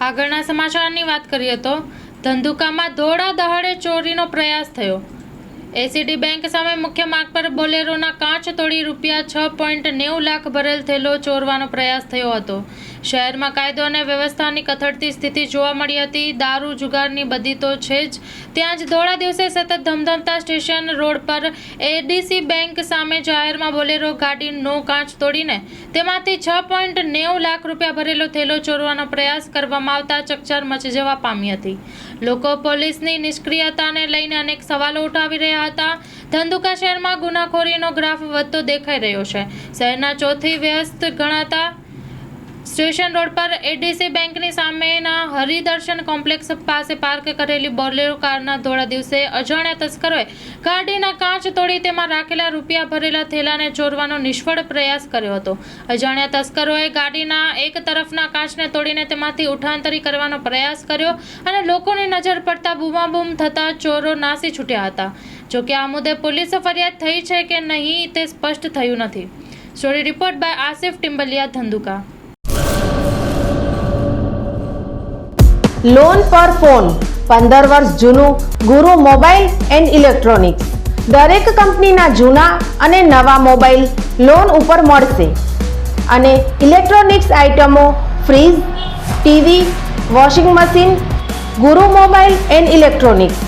આગળના સમાચારની વાત કરીએ તો ધંધુકામાં દોડા દહાડે ચોરીનો પ્રયાસ થયો. એસીડી બેંક સામે મુખ્ય માર્ગ પર બોલેરોના કાચ તોડી રૂપિયા છ પોઈન્ટ નેવું લાખ ભરેલ થેલો ચોરવાનો પ્રયાસ થયો હતો. શહેરમાં કાયદો અને વ્યવસ્થાની કથળતી સ્થિતિ જોવા મળી હતી. દારૂ જુગારની બધી તો છે જ. ત્યાં જ ધોળા દિવસે સતત ધમધમતા સ્ટેશન રોડ પર એડીસી બેંક સામે જાહેરમાં બોલેરો ગાડીનો કાચ તોડીને તેમાંથી છ પોઈન્ટ નેવું લાખ રૂપિયા ભરેલો થેલો ચોરવાનો પ્રયાસ કરવામાં આવતા ચકચાર મચી જવા પામી હતી. લોકો પોલીસની નિષ્ક્રિયતાને લઈને અનેક સવાલો ઉઠાવી રહ્યા હતા. ધંધુકા શહેરમાં ગુનાખોરીનો ગ્રાફ વધતો દેખાઈ રહ્યો છે. શહેરના ચોથી વ્યસ્ત ગણાતા સ્ટેશન રોડ પર એડીસી બેંકની સામેના હરિદર્શન કોમ્પ્લેક્સ પાસે પાર્ક કરેલી બોલેરો કારના ધોળા દિવસે અજાણ્યા તસ્કરોએ ગાડીના કાચ તોડી તેમાં રાખેલા રૂપિયા ભરેલા થેલાને ચોરવાનો નિષ્ફળ પ્રયાસ કર્યો હતો. અજાણ્યા તસ્કરોએ ગાડીના એક તરફના કાચને તોડીને તેમાંથી ઉઠાંતરી કરવાનો પ્રયાસ કર્યો અને લોકોની નજર પડતા બૂમાબૂમ થતા ચોરો નાસી છૂટ્યા હતા. જોકે આ મુદ્દે પોલીસ ફરિયાદ થઈ છે કે નહીં તે સ્પષ્ટ થયું નથી. Story report by Asif Timbaliya Dhandhuka. Loan પર ફોન પંદર વર્ષ જૂનું ગુરુ મોબાઈલ એન્ડ ઇલેક્ટ્રોનિક્સ. દરેક કંપનીના જૂના અને નવા મોબાઈલ લોન ઉપર મળશે. અને ઇલેક્ટ્રોનિક્સ આઇટમો fridge, TV, washing machine, Guru mobile and electronics.